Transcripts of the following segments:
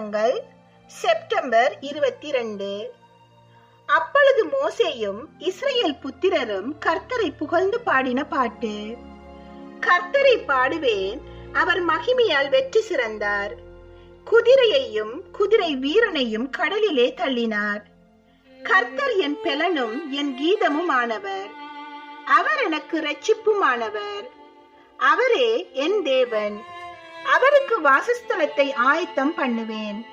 காரியங்கள் செப்டம்பர் இருபத்தி ரெண்டு அப்பொழுது மோசேயும் இஸ்ரேல் புத்திரரும் கர்த்தரை புகழ்ந்து பாடின பாட்டு. கர்த்தரை பாடுவேன் அவர் மகிமையால் வெற்றி சிறந்தார். குதிரையையும் குதிரை வீரனையும் கடலிலே தள்ளினார். கர்த்தர் என் பெலனும் என் கீதமும் ஆனவர் அவர் எனக்கு ரட்சிப்புமானவர் அவரே என் தேவன். அவருக்கு வாசஸ்தலத்தை ஆயத்தம் பண்ணுவேன்.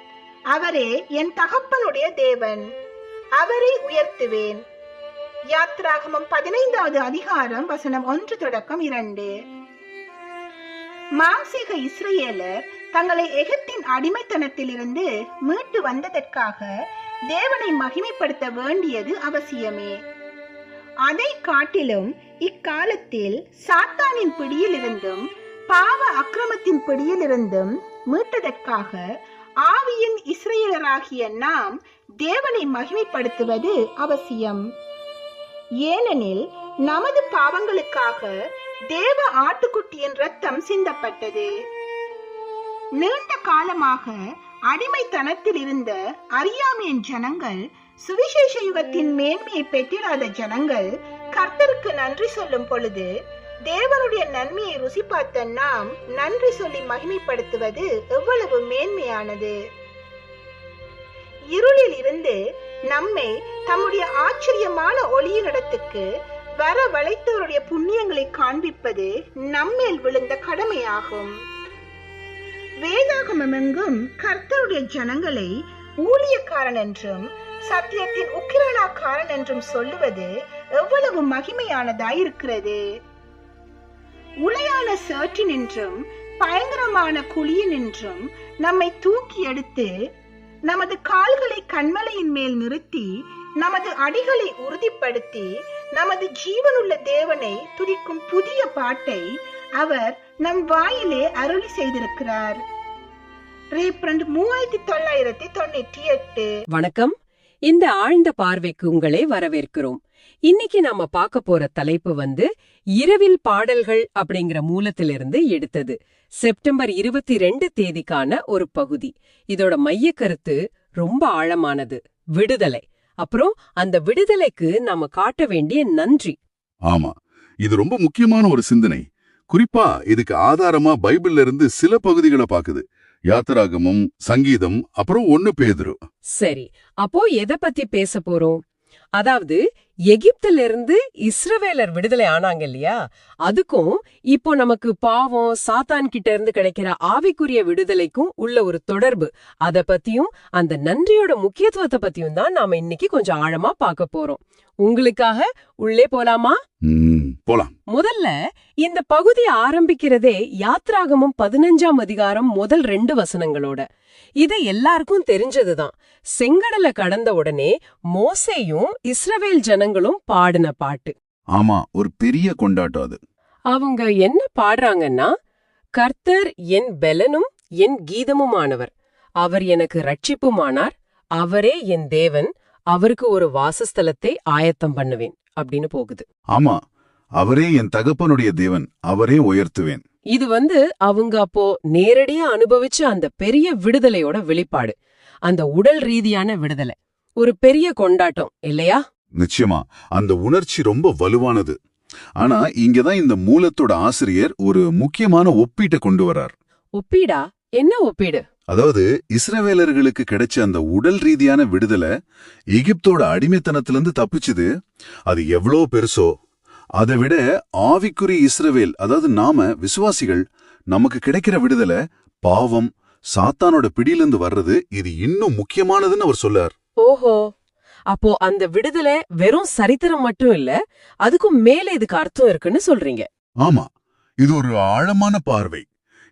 அவரே என் தகப்பனுடைய தேவன். அவரை உயர்த்துவேன். யாத்ராகமம் பதினைந்தாவது அதிகாரம் வசனம் ஒன்று தொடக்கம் இரண்டு. மாம்சீக இஸ்ரேலர் தங்களை எகிப்தின் அடிமைத்தனத்திலிருந்து மீட்டு வந்ததற்காக தேவனை மகிமைப்படுத்த வேண்டியது அவசியமே. அதை காட்டிலும் இக்காலத்தில் சாத்தானின் பிடியிலிருந்தும் பாவ அக்கிரமத்தின் பிடியிலிருந்தும் மீட்டதற்காக ஆவியின் இஸ்ரேலராகிய நாம் தேவனை மகிமைப்படுத்துவது அவசியம். ஏனெனில் நமது பாவங்களுக்காக தேவ ஆட்டுக்குட்டியின் ரத்தம் சிந்தப்பட்டது. நீண்ட காலமாக அடிமைத்தனத்தில் இருந்த அறியாமையின் ஜனங்கள் சுவிசேஷ யுகத்தின் மேன்மையை பெற்றிராத ஜனங்கள் கர்த்தருக்கு நன்றி சொல்லும் பொழுது தேவனுடைய நன்மையை ருசி பார்த்த நாம் நன்றி சொல்லி மகிமைப்படுத்துவது எவ்வளவு மேன்மையானது? இருளில் இருந்து நம்மை தம்முடைய ஆச்சரியமான ஒளியினிடத்துக்கு வர வளைத்தவருடைய புண்ணியங்களை காண்பிப்பது நம்மேல் விழுந்த கடமையாகும். வேதாகமெங்கும் கர்த்தருடைய ஜனங்களை ஊழியக்காரன் என்றும் சத்தியத்தின் உக்கிரலாக்காரன் என்றும் சொல்லுவது எவ்வளவு மகிமையானதாயிருக்கிறது. உளையான சேற்றினின்றும் பயங்கரமான குழியினின்றும் நம்மை தூக்கி எடுத்து நமது கால்களை கண்மலையின் மேல் நிறுத்தி நமது அடிகளை உறுதிப்படுத்தி நமது ஜீவனுள்ள தேவனை துதிக்கும் புதிய பாட்டை அவர் நம் வாயிலே அருளி செய்திருக்கிறார். மூவாயிரத்தி தொள்ளாயிரத்தி தொண்ணூற்றி எட்டு. வணக்கம். இந்த ஆழ்ந்த பார்வைக்கு உங்களை வரவேற்கிறோம். இன்னைக்கு நாம பார்க்க போற தலைப்பு வந்து இரவில் பாடல்கள் அப்படிங்கிற மூலத்திலிருந்து எடுத்தது. செப்டம்பர் இருபத்தி ரெண்டு தேதிக்கான ஒரு பகுதி. இதோட மைய கருத்து ரொம்ப ஆழமானது. விடுதலை. அப்புறம் அந்த விடுதலைக்கு நாம காட்ட வேண்டிய நன்றி. ஆமா. இது ரொம்ப முக்கியமான ஒரு சிந்தனை. குறிப்பா இதுக்கு ஆதாரமா பைபிள்ல இருந்து சில பகுதிகளை பாக்குது யாத்திராகமும் சங்கீதம் அப்புறம் ஒன்னு பேதுரு. சரி. அப்போ எதை பத்தி பேச போறோம்? அதாவது எகிப்துல இருந்து இஸ்ரவேலர் விடுதலை ஆனாங்க இல்லையா? அதுக்கும் இப்போ நமக்கு பாவம் சாத்தான் கிட்ட இருந்து கிடைக்கிற ஆவிக்குரிய விடுதலைக்கும் உள்ள ஒரு தொடர்பு. அத பத்தியும் அந்த நன்றியோட முக்கியத்துவத்தை பத்தியும் தான் நாம இன்னைக்கு கொஞ்சம் ஆழமா பார்க்க போறோம். உங்களுக்காக உள்ளே போலாமா? போலாம். முதல்ல இந்த பகுதி ஆரம்பிக்கிறதே யாத்ராகமும் பதினஞ்சாம் அதிகாரம் முதல் ரெண்டு வசனங்களோட. இது எல்லாருக்கும் தெரிஞ்சதுதான். செங்கடலை கடந்த உடனே மோசேயும் இஸ்ரவேல் ஜனங்களும் பாடின பாட்டு. ஆமா ஒரு பெரிய கொண்டாட்டம் அது. அவங்க என்ன பாடுறாங்கன்னா கர்த்தர் என் பெலனும் என் கீதமுமானவர். அவர் எனக்கு ரட்சிப்புமானார் அவரே என் தேவன். அவருக்கு ஒரு வாசஸ்தலத்தை ஆயத்தம் பண்ணுவேன். அப்படின்னு போகுது. ஆமா அவரே என் தகப்பனுடைய தேவன். அவரே உயர்த்துவேன். இது வந்து அவங்க அப்போ நேரடியா அனுபவிச்ச அந்த பெரிய விடுதலையோட வெளிப்பாடு. அந்த உடல் ரீதியான விடுதலை. ஒரு பெரிய கொண்டாட்டம் இல்லையா? நிச்சயமா அந்த உணர்ச்சி ரொம்ப வலுவானது. ஆனா இங்கதான் இந்த மூலத்தோட ஆசிரியர் ஒரு முக்கியமான ஒப்பீட்டை கொண்டு வரார் ஒப்பீடா? என்ன ஒப்பீடு? அதாவது இஸ்ரவேலர்களுக்கு கிடைச்ச அந்த உடல் ரீதியான விடுதலை எகிப்தோட அடிமைத்தனத்திலிருந்து தப்பிச்சுது அது எவ்வளோ பெருசோ அதை விட ஆவிக்குறி இஸ்ரவேல் அதாவது நாம விசுவாசிகள் நமக்கு கிடைக்கிற விடுதலை பாவம் சாத்தானோட பிடியிலிருந்து வர்றது இது இன்னும் முக்கியமானதுன்னு அவர் சொல்லார். ஓஹோ. அப்போ அந்த விடுதலை வெறும் சரித்திரம் மட்டும் இல்ல அதுக்கும் மேல இதுக்கு அர்த்தம் இருக்குன்னு சொல்றீங்க. ஆமா இது ஒரு ஆழமான பார்வை.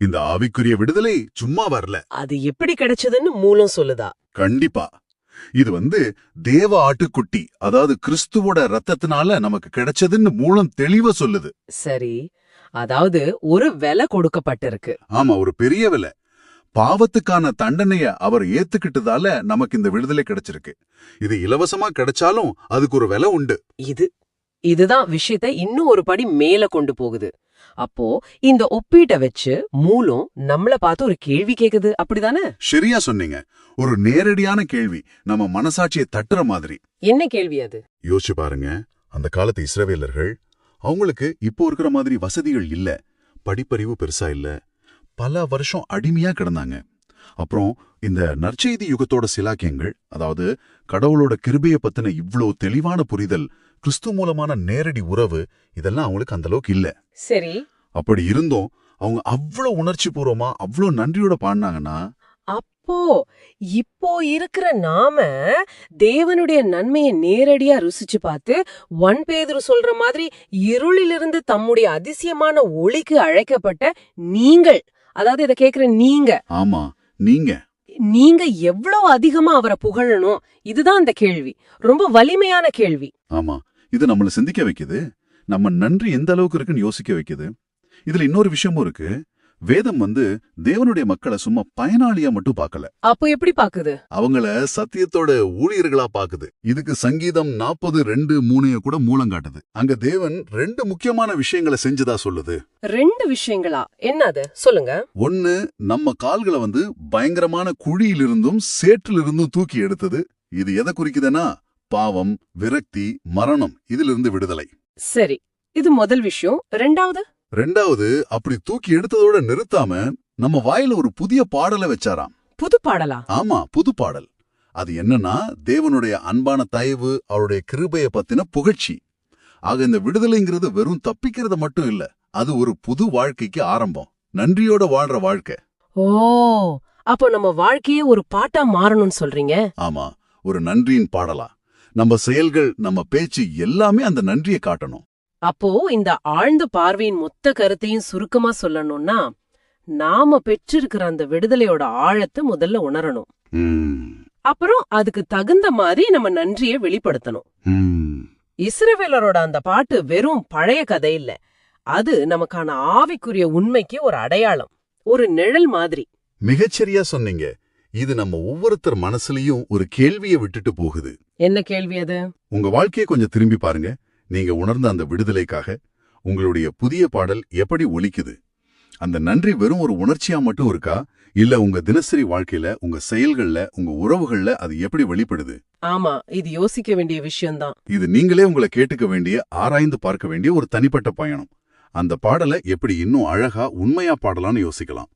இந்த ஆவிக்குரிய விடுதலை சும்மா வரல. அது எப்படி கிடைச்சதுன்னு மூலம் சொல்லுதா? கண்டிப்பா. இது வந்து தேவ ஆட்டுக்குட்டி அதாவது கிறிஸ்துவோட ரத்தத்தினால நமக்கு கிடைச்சதுன்னு மூலம் தெளிவா சொல்லுது. சரி அதாவது ஒரு விலை கொடுக்கப்பட்டிருக்கு. ஆமா ஒரு பெரிய விலை. பாவத்துக்கான தண்டனைய அவர் ஏத்துக்கிட்டதால நமக்கு இந்த விடுதலை கிடைச்சிருக்கு. இது இலவசமா கிடைச்சாலும் அதுக்கு ஒரு விலை உண்டு. இது இதுதான் விஷயத்தை இன்னும் ஒரு படி மேல கொண்டு போகுது. அப்போ இந்த ஒப்பீட்டை வச்சு மூலம் நம்மள பார்த்து ஒரு கேள்வி கேக்குது. அப்படிதானே? சரியா சொன்னீங்க. ஒரு நேரடியான கேள்வி. நம்ம மனசாட்சியை தட்டுற மாதிரி. என்ன கேள்வி அது? யோசிச்சு பாருங்க. அந்த காலத்து இஸ்ரவேலர்கள் அவங்களுக்கு இப்போ இருக்கிற மாதிரி வசதிகள் இல்ல. படிப்பறிவு பெருசா இல்ல. பல வருஷம் அடிமையா கிடந்தாங்க. அப்புறம் இந்த நற்செய்தி யுகத்தோட சிலாக்கியங்கள் அதாவது கடவுளோட கிருபைய பத்தின இவ்ளோ தெளிவான புரிதல் கிறிஸ்து மூலமான நேரடி உறவு இதெல்லாம் அவங்களுக்கு அந்த அளவுக்கு இல்ல. சரி. அப்படி இருந்தும். அவங்க அவ்வளோ உணர்ச்சி பூர்வமா அவ்வளோ நன்றியோட பாடினாங்கன்னா அப்போ இப்போ இருக்கிற நாம தேவனுடைய நன்மையை நேரடியா ருசிச்சு பார்த்து ஒன் பேதுரு சொல்ற மாதிரி இருளிலிருந்து தம்முடைய அதிசயமான ஒளிக்கு அழைக்கப்பட்ட நீங்கள். அதாவது இத கேக்குற நீங்க. ஆமா நீங்க. நீங்க எவ்வளவு அதிகமா அவரை புகழணும்? இதுதான் அந்த கேள்வி. ரொம்ப வலிமையான கேள்வி. ஆமா இது நம்மள சிந்திக்க வைக்குது. நம்ம நன்றி எந்த அளவுக்கு இருக்குன்னு யோசிக்க வைக்குது. இதுல இன்னொரு விஷயமும் இருக்கு. வேதம் வந்து தேவனுடைய மக்களை சும்மா பயனாளியா மட்டும் பார்க்கல. அப்போ எப்படி பாக்குது அவங்கள சத்தியத்தோட ஊழியர்களா பாக்குது இதுக்கு சங்கீதம் நாற்பது ரெண்டு மூணைய கூட மூலம் காட்டுது. அங்க தேவன் ரெண்டு முக்கியமான விஷயங்களை செஞ்சதா சொல்லுது. ரெண்டு விஷயங்களா? என்னது சொல்லுங்க. ஒன்னு நம்ம கால்களை வந்து பயங்கரமான குழியிலிருந்தும் சேற்றிலிருந்தும் தூக்கி எடுத்தது. இது எதை குறிக்குதுன்னா பாவம் விரக்தி மரணம் இதிலிருந்து விடுதலை. சரி இது முதல் விஷயம். ரெண்டாவது? ரெண்டாவது அப்படி தூக்கி எடுத்ததோட நிறுத்தாம நம்ம வாயில ஒரு புதிய பாடலை வச்சாராம். புது பாடலா? ஆமா புது பாடல். அது என்னன்னா தேவனுடைய அன்பான தயவு அவருடைய கிருபைய பத்தின புகழ்ச்சி. ஆக இந்த விடுதலைங்கிறது வெறும் தப்பிக்கிறது மட்டும் இல்ல அது ஒரு புது வாழ்க்கைக்கு ஆரம்பம். நன்றியோட வாழ்ற வாழ்க்கை. ஓ அப்போ நம்ம வாழ்க்கையே ஒரு பாட்டா மாறணும்னு சொல்றீங்க? ஆமா ஒரு நன்றியின் பாடலா. நம்ம செயல்கள் நம்ம பேச்சு எல்லாமே அந்த நன்றியை காட்டணும். அப்போ இந்த ஆழ்ந்த பார்வையின் மொத்த கருத்தையும் சுருக்கமா சொல்லணும்னா நாம பெற்றிருக்கிற அந்த விடுதலையோட ஆழத்தை முதல்ல உணரணும். அப்புறம் அதுக்கு தகுந்த மாதிரி நம்ம நன்றியை வெளிப்படுத்தணும். இஸ்ரவேலரோட அந்த பாட்டு வெறும் பழைய கதை இல்ல. அது நமக்கான ஆவிக்குரிய உண்மைக்கு ஒரு அடையாளம் ஒரு நிழல் மாதிரி. மிகச்சரியா சொன்னீங்க. இது நம்ம ஒவ்வொருத்தர் மனசுலயும் ஒரு கேள்வியை விட்டுட்டு போகுது. என்ன கேள்வி அது? உங்க வாழ்க்கையை கொஞ்சம் திரும்பி பாருங்க. நீங்க உணர்ந்த அந்த விடுதலைக்காக உங்களுடைய புதிய பாடல் எப்படி ஒலிக்குது? அந்த நன்றி வெறும் ஒரு உணர்ச்சியா மட்டும் இருக்கா? இல்ல உங்க தினசரி வாழ்க்கையில உங்க செயல்கள்ல உங்க உறவுகள்ல அது எப்படி வெளிப்படுது? ஆமா இது யோசிக்க வேண்டிய விஷயம்தான். இது நீங்களே உங்களை கேட்டுக்க வேண்டிய ஆராய்ந்து பார்க்க வேண்டிய ஒரு தனிப்பட்ட பயணம். அந்த பாடலை எப்படி இன்னும் அழகா உண்மையா பாடலாம்னு யோசிக்கலாம்.